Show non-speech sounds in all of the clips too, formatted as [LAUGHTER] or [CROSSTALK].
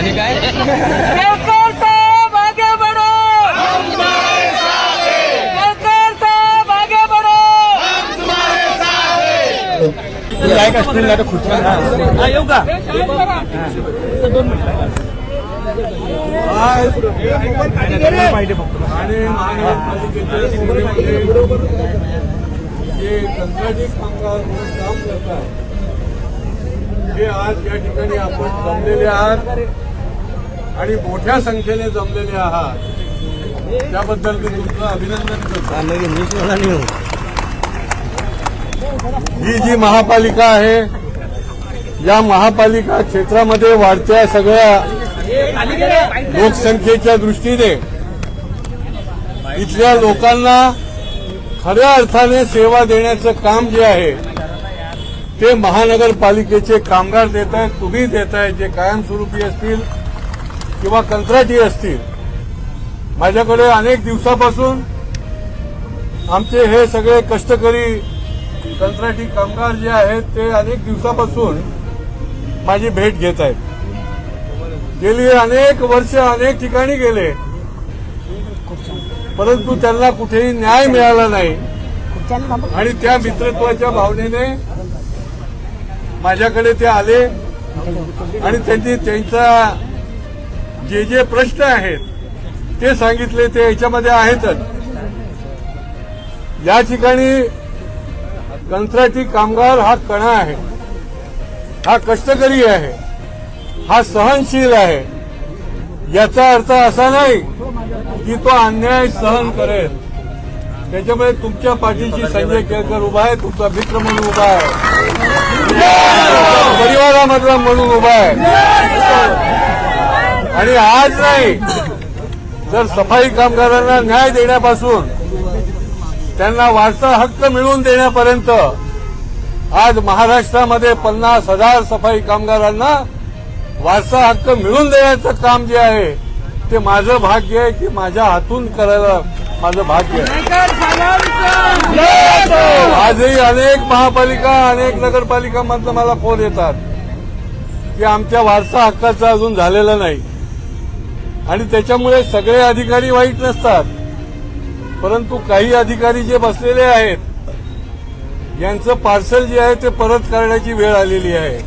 आणि काय? असतील ना येऊ का पाहिजे फक्त आणि जे कंत्राटी कामगार म्हणून काम करतात हे आज या ठिकाणी आपण जमलेले आहात. आणि मोठ्या संख्येने जमलेले आहात. त्याबद्दल मी तुमचं अभिनंदन करतो. ही जी महापालिका आहे या महापालिका क्षेत्रामध्ये वाढत्या सगळ्या लोकसंख्येच्या दृष्टीने इथल्या लोकांना खऱ्या अर्थाने सेवा देण्याचं काम जे आहे ते महानगरपालिकेचे कामगार देत आहेत तुम्ही देत आहे जे कायमस्वरूपी असतील किंवा कंत्राटी असतील. माझ्याकडे अनेक दिवसापासून आमचे हे सगळे कष्टकरी कंत्राटी कामगार जे आहेत ते अनेक दिवसापासून माझी भेट घेत आहेत. गेली अनेक वर्ष अनेक ठिकाणी गेले. परंतु त्यांना कुठेही न्याय मिळाला नाही. आणि त्या मित्रत्वाच्या भावनेने माझ्याकडे ते आले आणि त्यांची त्यांचा जे जे प्रश्न आहेत ते सांगितले ते याच्यामध्ये आहेतच. या ठिकाणी कंत्राटी कामगार हा कणा आहे. हा कष्टकरी आहे. हा सहनशील आहे. याचा अर्थ असा नाही की तो अन्याय सहन करेल. त्याच्यामुळे तुमच्या पाठीशी संजय केळकर उभा आहे तुमचा मित्र म्हणून उभा आहे. तुमच्या परिवारामधला म्हणून उभा आहे. आणि आज नाही जर सफाई कामगारांना न्याय देण्यापासून त्यांना वारसा हक्क मिळवून देण्यापर्यंत आज महाराष्ट्रामध्ये पन्नास हजार सफाई कामगारांना वारसा हक्क मिळवून देण्याचं काम जे आहे ते माझं भाग्य आहे की माझ्या हातून करायला माझं भाग्य आहे. आजही अनेक महापालिका अनेक नगरपालिकांमधनं मला फोन येतात की आमच्या वारसा हक्काचं अजून झालेलं नाही. आणि त्याच्यामुळे सगळे अधिकारी वाईट नसतात. परंतु काही अधिकारी जे बसलेले आहेत यांचं पार्सल जे आहे ते परत करण्याची वेळ आलेली आहे.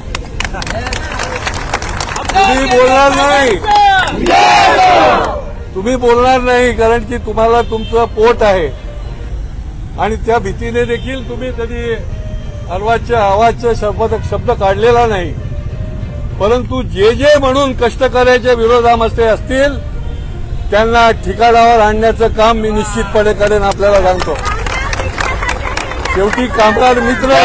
तुम्ही बोलणार नाही. तुम्ही बोलणार नाही कारण की तुम्हाला तुमचं पोट आहे. आणि त्या भीतीने देखील तुम्ही कधी अर्वाच्या आवाजचा शब्द शब्द काढलेला नाही. परंतु जे जे म्हणून कष्टकऱ्याच्या विरोधामध्ये असतील त्यांना ठिकाणावर आणण्याचं काम मी निश्चितपणे करेन आपल्याला सांगतो. शेवटी कामगार मित्र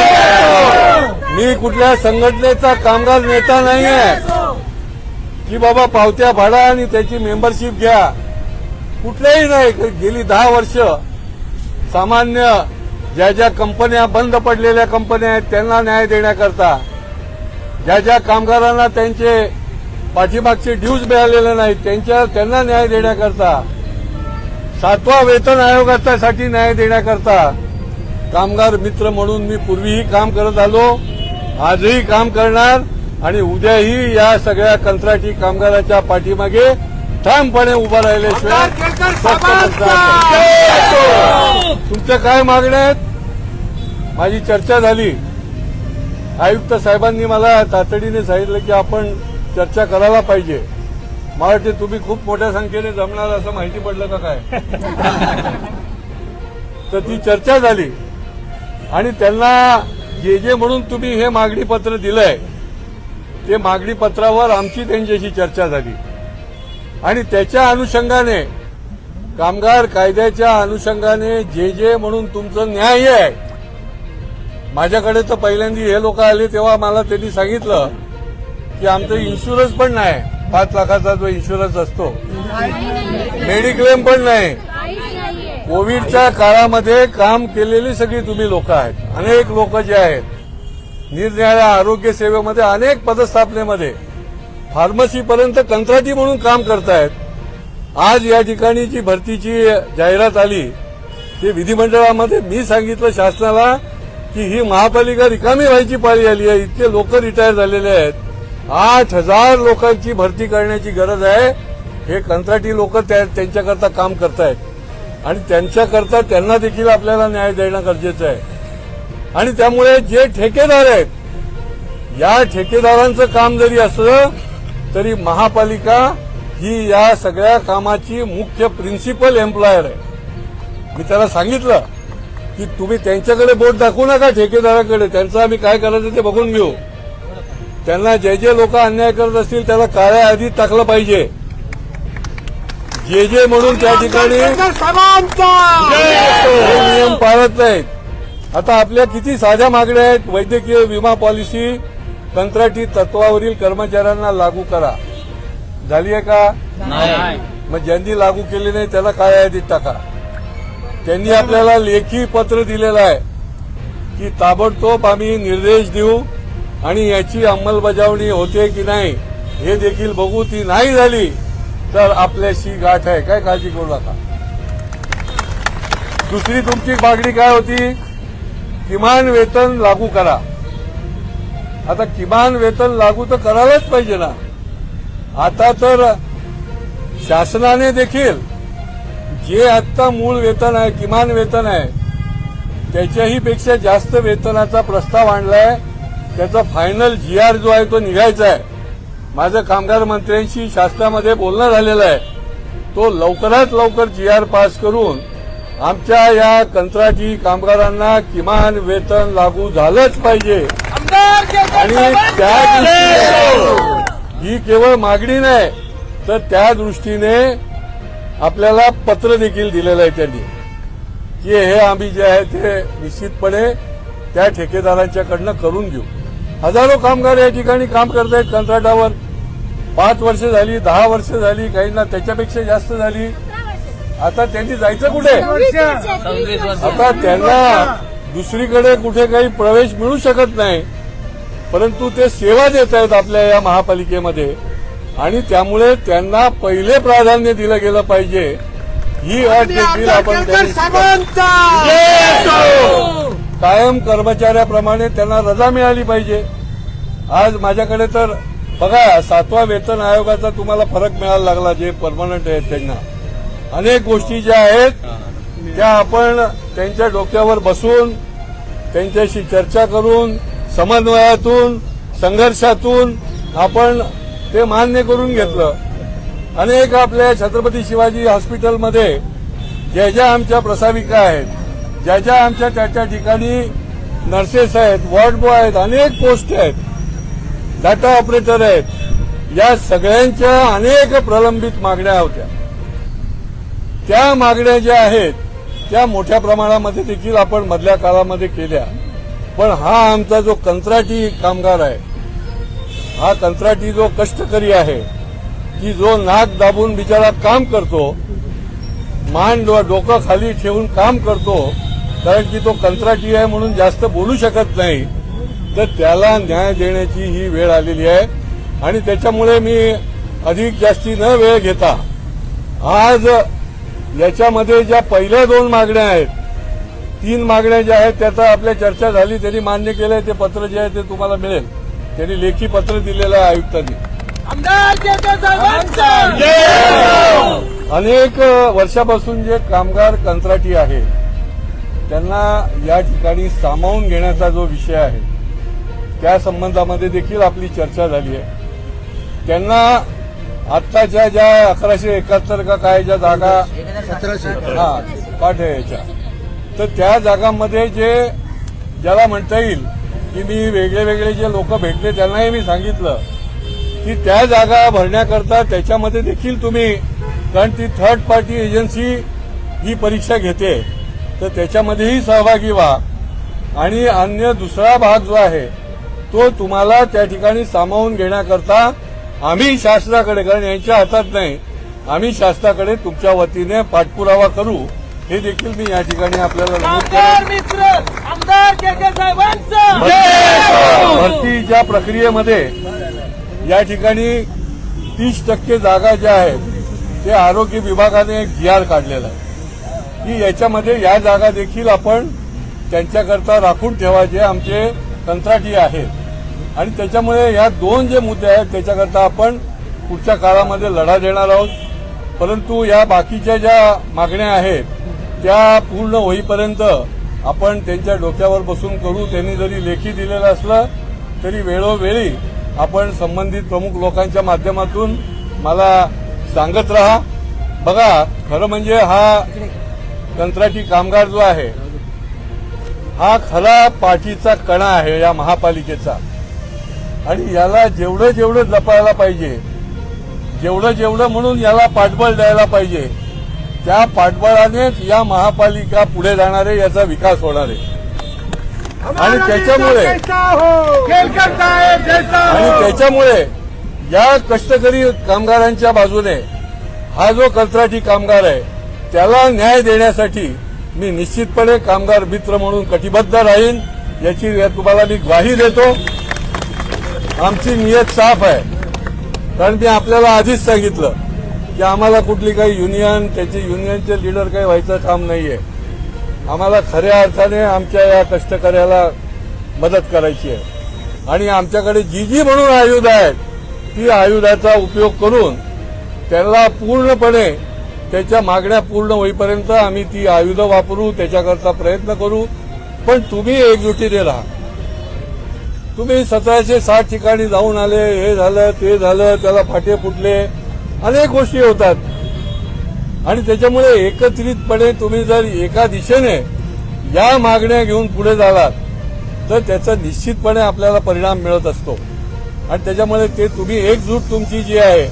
मी कुठल्या संघटनेचा कामगार नेता नाहीये. की बाबा पावत्या भाडा आणि त्याची मेंबरशिप घ्या. कुठल्याही नाही गेली दहा वर्ष सामान्य ज्या ज्या कंपन्या बंद पडलेल्या कंपन्या आहेत त्यांना न्याय देण्याकरता ज्या ज्या कामगारांना त्यांचे पाठीमागचे ड्यूज मिळालेले नाहीत त्यांच्या त्यांना न्याय देण्याकरता सातवा वेतन आयोगासाठी न्याय देण्याकरता कामगार मित्र म्हणून मी पूर्वीही काम करत आलो आजही काम करणार आणि उद्याही या सगळ्या कंत्राटी कामगाराच्या पाठीमागे ठामपणे उभा राहिल्याशिवाय. तुमच्या काय मागण्या आहेत माझी चर्चा झाली. आयुक्त साहेबांनी मला तातडीने सांगितलं की आपण चर्चा करायला पाहिजे. मला वाटते तुम्ही खूप मोठ्या संख्येने जमणार असं माहिती पडलं का काय? [LAUGHS] तर ती चर्चा झाली. आणि त्यांना जे जे म्हणून तुम्ही हे मागणी पत्र दिलंय ते मागणी पत्रावर आमची त्यांच्याशी चर्चा झाली. आणि त्याच्या अनुषंगाने कामगार कायद्याच्या अनुषंगाने जे जे म्हणून तुमचं न्याय आहे माझ्याकडे तर पहिल्यांदा हे लोक आले तेव्हा मला त्यांनी सांगितलं की आमचं इन्शुरन्स पण नाही. पाच लाखाचा जो इन्शुरन्स असतो. मेडिक्लेम पण नाही. कोविडच्या काळामध्ये काम केलेली सगळी तुम्ही लोक आहेत. अनेक लोक जे आहेत निरनिराळ्या आरोग्य सेवेमध्ये अनेक पदस्थापनेमध्ये फार्मसीपर्यंत कंत्राटी म्हणून काम करतायत. आज या ठिकाणी जी भरतीची जाहिरात आली ते विधिमंडळामध्ये मी सांगितलं शासनाला की ही महापालिका रिकामी व्हायची पाळी आली आहे. इतके लोक रिटायर झालेले आहेत. आठ हजार लोकांची भरती करण्याची गरज आहे. हे कंत्राटी लोक त्यांच्याकरता काम करतायत. आणि त्यांच्याकरता त्यांना देखील आपल्याला न्याय देणं गरजेचं आहे. आणि त्यामुळे जे ठेकेदार आहेत या ठेकेदारांचं काम जरी असलं तरी महापालिका ही या सगळ्या कामाची मुख्य प्रिन्सिपल एम्प्लॉयर आहे. मी त्याला सांगितलं की तुम्ही त्यांच्याकडे बोट दाखवू नका ठेकेदाराकडे. त्यांचं आम्ही काय करायचं ते बघून घेऊ. त्यांना जे जे लोक अन्याय करत असतील त्याला काळ्या आधीच टाकलं पाहिजे. जे जे म्हणून त्या ठिकाणी नियम पाळत नाहीत. आता आपल्या किती साध्या मागण्या आहेत. वैद्यकीय विमा पॉलिसी कंत्राटी तत्वावरील कर्मचाऱ्यांना लागू करा. झाली आहे का? मग ज्यांनी लागू केली नाही त्याला काय यादीत टाका. त्यांनी आपल्याला लेखी पत्र दिलेलं आहे की ताबडतोब आम्ही निर्देश देऊ आणि याची अंमलबजावणी होते की नाही हे देखील बघू. ती नाही झाली तर आपल्याशी गाठ आहे. काय काळजी करू नका. दुसरी तुमची मागणी काय होती? किमान वेतन लागू करा. आता किमान वेतन लागू तर करायलाच पाहिजे ना. आता तर शासनाने देखील जे आत्ता मूळ वेतन आहे किमान वेतन आहे त्याच्याही पेक्षा जास्त वेतनाचा प्रस्ताव आणलाय. त्याचा फायनल जी आर जो आहे तो निघायचा आहे. माझं कामगार मंत्र्यांशी शासनामध्ये बोलणं झालेलं आहे. तो लवकरात लवकर जी आर पास करून आमच्या या कंत्राटी कामगारांना किमान वेतन लागू झालंच पाहिजे. आणि त्या दृष्टीने ही केवळ मागणी नाही तर त्या दृष्टीने आपल्याला पत्र देखील दिलेलं आहे त्यांनी की हे आम्ही जे आहे ते निश्चितपणे त्या ठेकेदारांच्याकडनं करून घेऊ. हजारो कामगार या ठिकाणी काम करत आहेत कंत्राटावर. पाच वर्ष झाली दहा वर्ष झाली काहींना त्याच्यापेक्षा जास्त झाली. आता त्यांनी जायचं कुठे? आता त्यांना दुसरीकडे कुठे काही प्रवेश मिळू शकत नाही. परंतु ते सेवा देत आहेत आपल्या या महापालिकेमध्ये. आणि त्यामुळे त्यांना पहिले प्राधान्य दिलं गेलं पाहिजे. ही अट देखील आपण त्यांनी कायम कर्मचाऱ्याप्रमाणे त्यांना रजा मिळाली पाहिजे. आज माझ्याकडे तर बघा सातवा वेतन आयोगाचा तुम्हाला फरक मिळायला लागला जे परमनंट आहेत त्यांना. अनेक गोष्टी ज्या आहेत त्या आपण त्यांच्या डोक्यावर बसून त्यांच्याशी चर्चा करून समन्वयातून संघर्षातून आपण ते मान्य करून घेतलं. अनेक आपल्या छत्रपती शिवाजी हॉस्पिटलमध्ये ज्या ज्या आमच्या प्रसाविका आहेत ज्या ज्या आमच्या त्या त्या ठिकाणी नर्सेस आहेत वॉर्ड बॉय आहेत अनेक पोस्ट आहेत डाटा ऑपरेटर आहेत या सगळ्यांच्या अनेक प्रलंबित मागण्या होत्या. त्या मागण्या ज्या आहेत त्या मोठ्या प्रमाणामध्ये देखील आपण मधल्या काळामध्ये केल्या. पण हा आमचा जो कंत्राटी कामगार आहे हा कंत्राटी जो कष्टकरी आहे की जो नाक दाबून बिचारा काम करतो मान डोकं खाली ठेवून काम करतो कारण की तो कंत्राटी आहे म्हणून जास्त बोलू शकत नाही तर त्याला न्याय देण्याची ही वेळ आलेली आहे. आणि त्याच्यामुळे मी अधिक जास्ती न वेळ घेता आज याच्यामध्ये ज्या पहिल्या दोन मागण्या आहेत तीन मागण्या ज्या आहेत त्याचा आपल्या चर्चा झाली त्यांनी मान्य केलंय ते पत्र जे आहे ते तुम्हाला मिळेल. त्यांनी लेखी पत्र दिलेलं आहे आयुक्तांनी. अनेक वर्षापासून जे कामगार कंत्राटी आहे त्यांना या ठिकाणी सामावून घेण्याचा जो विषय आहे त्या संबंधामध्ये देखील आपली चर्चा झाली आहे. त्यांना आत्ताच्या ज्या अकराशे एकाहत्तर का काय ज्या जागा हा पाठ आहे याच्या. तर त्या जागांमध्ये जे ज्याला म्हणता येईल की मी वेगळे वेगळे जे लोक भेटले त्यांनाही मी सांगितलं की त्या जागा भरण्याकरता त्याच्यामध्ये देखील तुम्ही कारण ती थर्ड पार्टी एजन्सी ही परीक्षा घेते तर त्याच्यामध्येही सहभागी व्हा. आणि अन्य दुसरा भाग जो आहे तो तुम्हाला त्या ठिकाणी सामावून घेण्याकरता आम्ही शासनाकडे कारण यांच्या हातात नाही आम्ही शासनाकडे तुमच्या वतीने पाठपुरावा करू. हे देखील मी या ठिकाणी आपल्याला आमदार के के साहेबांचं भरतीच्या प्रक्रियेमध्ये या ठिकाणी तीस टक्के जागा ज्या आहेत ते आरोग्य विभागाने एक जी आर काढलेला आहे. की याच्यामध्ये या जागा देखील आपण त्यांच्याकरता राखून ठेवायचे आमचे कंत्राटी आहेत. आणि त्याच्यामुळे या दोन जे मुद्दे आहेत त्याच्याकरता आपण पुढच्या काळामध्ये लढा देणार आहोत. परंतु या बाकीच्या ज्या मागण्या आहेत त्या पूर्ण होईपर्यंत आपण त्यांच्या डोक्यावर बसून करू त्यांनी जरी लेखी दिलेलं असलं तरी वेळोवेळी आपण संबंधित प्रमुख लोकांच्या माध्यमातून मला सांगत राहा. बघा खरं म्हणजे हा कंत्राटी कामगार जो आहे हा खरा पाठीचा कणा आहे या महापालिकेचा. आणि याला जेवढं जेवढं जपायला पाहिजे जेवढं जेवढं म्हणून याला पाठबळ द्यायला पाहिजे त्या पाठबळानेच या महापालिका पुढे जाणार आहे याचा विकास होणार आहे. आणि त्याच्यामुळे आणि त्याच्यामुळे या कष्टकरी कामगारांच्या बाजूने हा जो कंत्राटी कामगार आहे त्याला न्याय देण्यासाठी मी निश्चितपणे कामगार मित्र म्हणून कटिबद्ध राहीन याची तुम्हाला मी ग्वाही देतो. आमची नियत साफ आहे. कारण मी आपल्याला आधीच सांगितलं की आम्हाला कुठली काही युनियन त्याचे युनियनचे लीडर काही व्हायचं काम नाहीये. आम्हाला खऱ्या अर्थाने आमच्या या कष्टकऱ्याला मदत करायची आहे. आणि आमच्याकडे जी जी म्हणून आयुध आहेत ती आयुधाचा उपयोग करून त्याला पूर्णपणे त्याच्या मागण्या पूर्ण होईपर्यंत आम्ही ती आयुधं वापरू त्याच्याकरता प्रयत्न करू. पण तुम्ही एकजुटीने राहा. तुम्ही सतराशे साठ ठिकाणी जाऊन आले हे झालं ते झालं त्याला फाटे फुटले. अनेक गोष्टी होतात. आणि त्याच्यामुळे एकत्रितपणे तुम्ही जर एका दिशेने या मागण्या घेऊन पुढे झालात तर त्याचा निश्चितपणे आपल्याला परिणाम मिळत असतो. आणि त्याच्यामुळे ते तुम्ही एकजूट तुमची जी आहे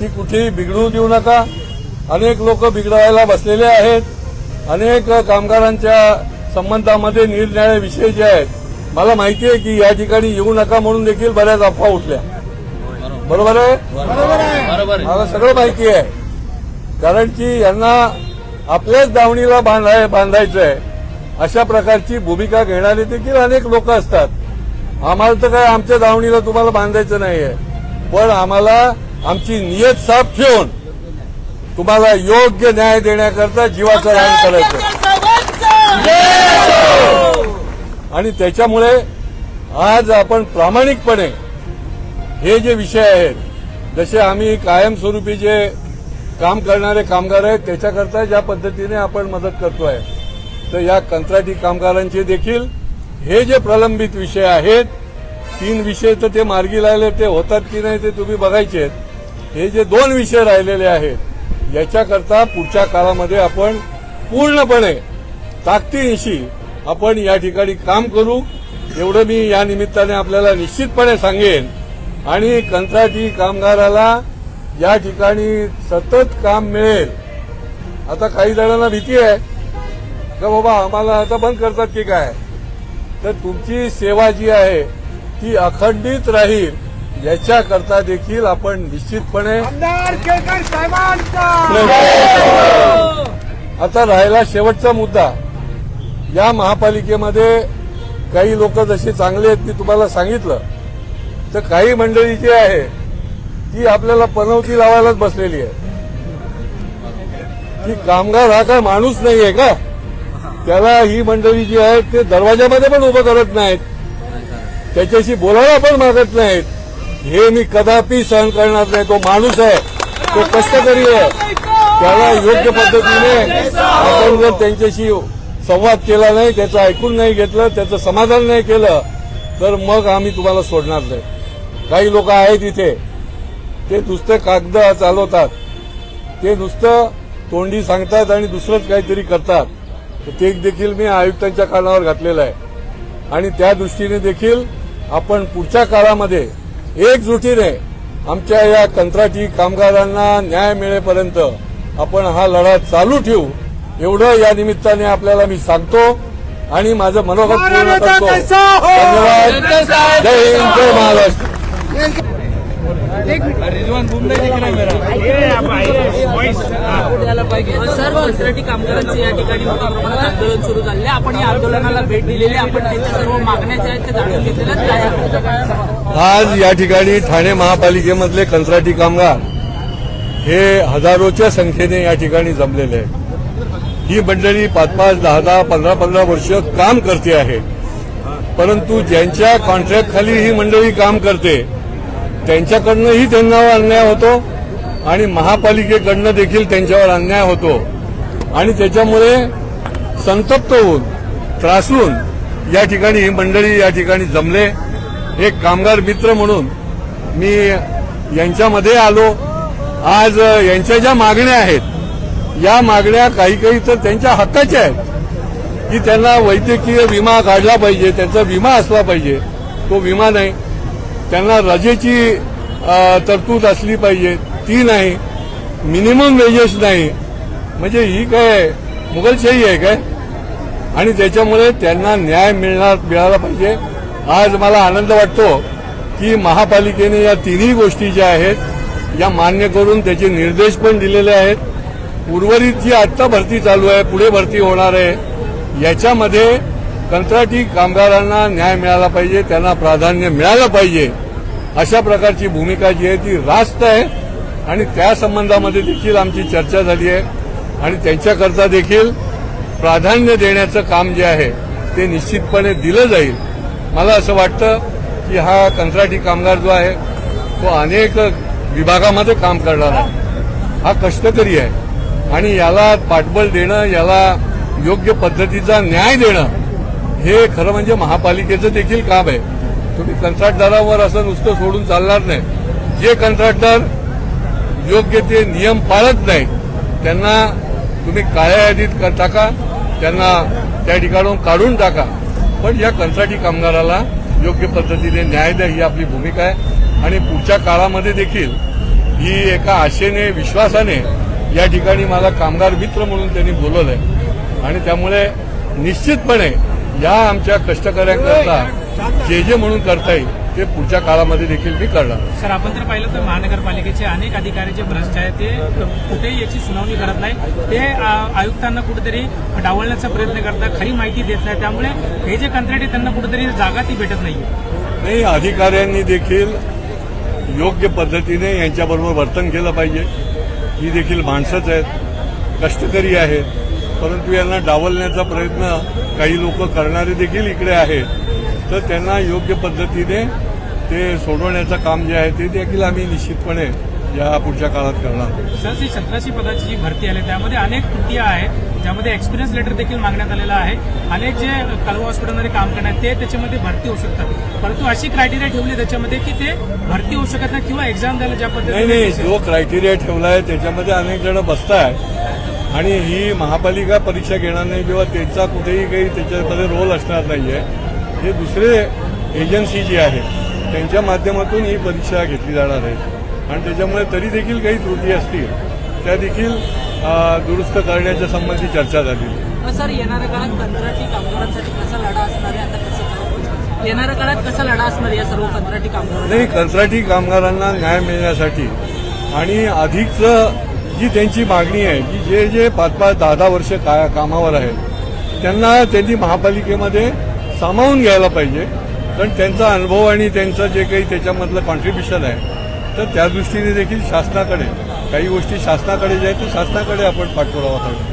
ती कुठेही बिघडू देऊ नका. अनेक लोक बिघडवायला बसलेले आहेत. अनेक कामगारांच्या संबंधामध्ये निरनिराळे विषय जे आहेत मला माहिती आहे की या ठिकाणी येऊ नका म्हणून देखील बऱ्याच अफवा उठल्या. बरोबर आहे. मला सगळं माहिती आहे. कारण की यांना आपल्याच दावणीला बांधाय बांधायचं आहे अशा प्रकारची भूमिका घेणारे देखील अनेक लोक असतात. आम्हाला तर काय आमच्या दावणीला तुम्हाला बांधायचं नाहीये. पण आम्हाला आमची नियत साफ ठेवून तुम्हाला योग्य न्याय देण्याकरता जीवाचं रान करायचं. आणि त्याच्यामुळे आज आपण प्रामाणिकपणे हे जे विषय आहेत जसे आम्ही कायमस्वरूपी जे काम करणारे कामगार आहेत त्याच्याकरता ज्या पद्धतीने आपण मदत करतोय तर या कंत्राटी कामगारांचे देखील हे जे प्रलंबित विषय आहेत तीन विषय तर ते मार्गी लागले ते होतात की नाही ते तुम्ही बघायचे आहेत. हे जे दोन विषय राहिलेले आहेत याच्याकरता पुढच्या काळामध्ये आपण पूर्णपणे ताकदीनिशी आपण या ठिकाणी काम करू. एवढं मी या निमित्ताने आपल्याला निश्चितपणे सांगेन. आणि कंत्राटी कामगाराला या ठिकाणी सतत काम मिळेल. आता काही जणांना भीती आहे का बाबा आम्हाला आता बंद करतात की काय? तर तुमची सेवा जी आहे ती अखंडित राहील. याच्याकरता देखील आपण निश्चितपणे आता राहिला शेवटचा मुद्दा. या महापालिकेमध्ये काही लोक जसे चांगले आहेत मी तुम्हाला सांगितलं. तर काही मंडळी जी आहे ती आपल्याला पनवती लावायलाच बसलेली आहे. ती कामगार हा काय माणूस नाहीये का? त्याला ही मंडळी जी आहे ते दरवाजामध्ये पण उभं करत नाहीत. त्याच्याशी बोलायला पण मागत नाहीत. हे मी कदापि सहन करणार नाही. तो माणूस आहे. तो कष्टकरी आहे. त्याला योग्य पद्धतीने आपण जर त्यांच्याशी संवाद केला नाही त्याचं ऐकून नाही घेतलं त्याचं समाधान नाही केलं तर मग आम्ही तुम्हाला सोडणार नाही. काही लोक आहेत इथे. ते नुसतं कागद चालवतात. ते नुसतं तोंडी सांगतात आणि दुसरंच काहीतरी करतात. ते देखील मी आयुक्तांच्या कानावर घातलेलं आहे. आणि त्या दृष्टीने देखील आपण पुढच्या काळामध्ये एकजुटीने आमच्या या कंत्राटी कामगारांना न्याय मिळेपर्यंत आपण हा लढा चालू ठेवू. एवढं या निमित्ताने आपल्याला मी सांगतो आणि माझं मनोगत पूर्ण करतो. धन्यवाद. जय हिंद जय महाराष्ट्र. रिजवान दिख रहा है. मेरा सर्व कंत्राटी कामगारांचे या ठिकाणी मोठ्या प्रमाणात आंदोलन सुरू झाले आपण या आंदोलनाला भेट दिलेली आपण त्यांच्या सर्व मागण्या ज्या आहेत त्या जाणून घेतलेल्या. आज या ठिकाणी ठाणे महापालिकेमधले कंत्राटी कामगार हे हजारोच्या संख्येने या ठिकाणी जमलेले आहेत. ही मंडळी पाच पाच दहा दहा पंधरा पंधरा वर्ष काम करते आहे. परंतु ज्यांच्या कॉन्ट्रॅक्ट खाली ही मंडळी काम करते त्यांच्याकडनंही त्यांच्यावर अन्याय होतो आणि महापालिकेकडनं देखील त्यांच्यावर अन्याय होतो. आणि त्याच्यामुळे संतप्त होऊन त्रासून या ठिकाणी ही मंडळी या ठिकाणी जमले. एक कामगार मित्र म्हणून मी यांच्यामध्ये आलो. आज यांच्या ज्या मागण्या आहेत या मागण्या काही काही तर त्यांच्या हक्काच्या आहेत. की त्यांना वैद्यकीय विमा काढला पाहिजे त्यांचा विमा असला पाहिजे. तो विमा नाही. त्यांना रजेची तरतूद असली पाहिजे. ती नाही. मिनिमम वेजेस नाही. म्हणजे ही काय मुघलशाही आहे काय? आणि त्याच्यामुळे त्यांना न्याय मिळणार मिळाला पाहिजे. आज मला आनंद वाटतो की महापालिकेने या तिन्ही गोष्टी ज्या आहेत या मान्य करून त्याचे निर्देश पण दिलेले आहेत. उर्वरित जी आत्ता भरती चालू आहे पुढे भरती होणार आहे याच्यामध्ये कंत्राटी कामगारांना न्याय मिळाला पाहिजे त्यांना प्राधान्य मिळालं पाहिजे. अशा प्रकारची भूमिका जी आहे ती रास्त आहे आणि त्या संबंधामध्ये देखील आमची चर्चा झाली आहे. आणि त्यांच्याकरता देखील प्राधान्य देण्याचं काम जे आहे ते निश्चितपणे दिलं जाईल. मला असं वाटतं की हा कंत्राटी कामगार जो आहे तो अनेक विभागामध्ये काम करणार आहे. हा कष्टकरी आहे. आणि याला पाठबळ देणं याला योग्य पद्धतीचा न्याय देणं हे खरं म्हणजे महापालिकेचं देखील काम आहे. तुम्ही कंत्राटदारावर असं नुसतं सोडून चालणार नाही. जे कंत्राटदार योग्य ते नियम पाळत नाही त्यांना तुम्ही काळ्या यादीत टाका त्यांना त्या ठिकाणून काढून टाका. पण या कंत्राटी कामगाराला योग्य पद्धतीने न्याय द्या ही आपली भूमिका आहे. आणि पुढच्या काळामध्ये देखील ही एका आशेने विश्वासाने या ठिकाणी मला कामगार मित्र म्हणून त्यांनी बोलवलं आहे आणि त्यामुळे निश्चितपणे या आमच्या कष्टकऱ्यांकरता जे जे म्हणून करता येईल ते पुढच्या काळामध्ये देखील मी करणार सर आपण जर पाहिलं तर महानगरपालिकेचे अनेक अधिकारी जे भ्रष्ट आहेत ते कुठेही याची सुनावणी करत नाही ते आयुक्तांना कुठेतरी डावलण्याचा प्रयत्न करतात खरी माहिती देत नाही त्यामुळे हे जे कंत्राटी त्यांना कुठेतरी जागा ती भेटत नाही नाही अधिकाऱ्यांनी देखील योग्य पद्धतीने यांच्याबरोबर वर्तन केलं पाहिजे. ही देखील माणसंच आहेत कष्टकरी आहेत. परंतु यांना डावलण्याचा प्रयत्न काही लोक करणारे देखील इकडे आहेत. तर त्यांना योग्य पद्धतीने ते सोडवण्याचं काम जे आहे ते देखील आम्ही निश्चितपणे या पुढच्या काळात करणार. सर जी सतराशे पदाची जी भरती आली त्यामध्ये अनेक त्रुटी आहेत ज्यामध्ये एक्सपिरियन्स लेटर देखील मागण्यात आलेलं आहे. अनेक जे कलवा हॉस्पिटलमध्ये काम करणार ते त्याच्यामध्ये भरती होऊ शकतात. परंतु अशी क्रायटेरिया ठेवली त्याच्यामध्ये की ते भरती होऊ शकत नाही किंवा एक्झाम द्यायला ज्या नाही नाही पद्धतीने जो क्रायटेरिया ठेवला आहे त्याच्यामध्ये अनेक जण बसतायत. आणि ही महापालिका परीक्षा घेणार नाही किंवा त्यांचा कुठेही काही त्याच्यामध्ये रोल असणार नाहीये. हे दुसरे एजन्सी जी आहे त्यांच्या माध्यमातून ही परीक्षा घेतली जाणार आहे आणि त्याच्यामुळे तरी देखील काही त्रुटी असतील त्या देखील दुरुस्त करण्याच्या संबंधी चर्चा. मग सर येणाऱ्या काळात कंत्राटी कामगारांसाठी कसा लढा असणार आहे आता? येणाऱ्या काळात कसा लढा असणार या सर्व कंत्राटी कामगारांना नाही कंत्राटी कामगारांना न्याय मिळण्यासाठी आणि अधिकचं जी त्यांची मागणी आहे की जे जे पाच पाच दहा दहा वर्ष कामावर आहेत त्यांना त्यांनी महापालिकेमध्ये सामावून घ्यायला पाहिजे. कारण त्यांचा अनुभव आणि त्यांचं जे काही त्याच्यामधलं कॉन्ट्रीब्युशन आहे तर त्या दृष्टीने देखील शासनाकडे काही गोष्टी शासनाकडे ज्या आहेत ते शासनाकडे आपण पाठपुरावा करतो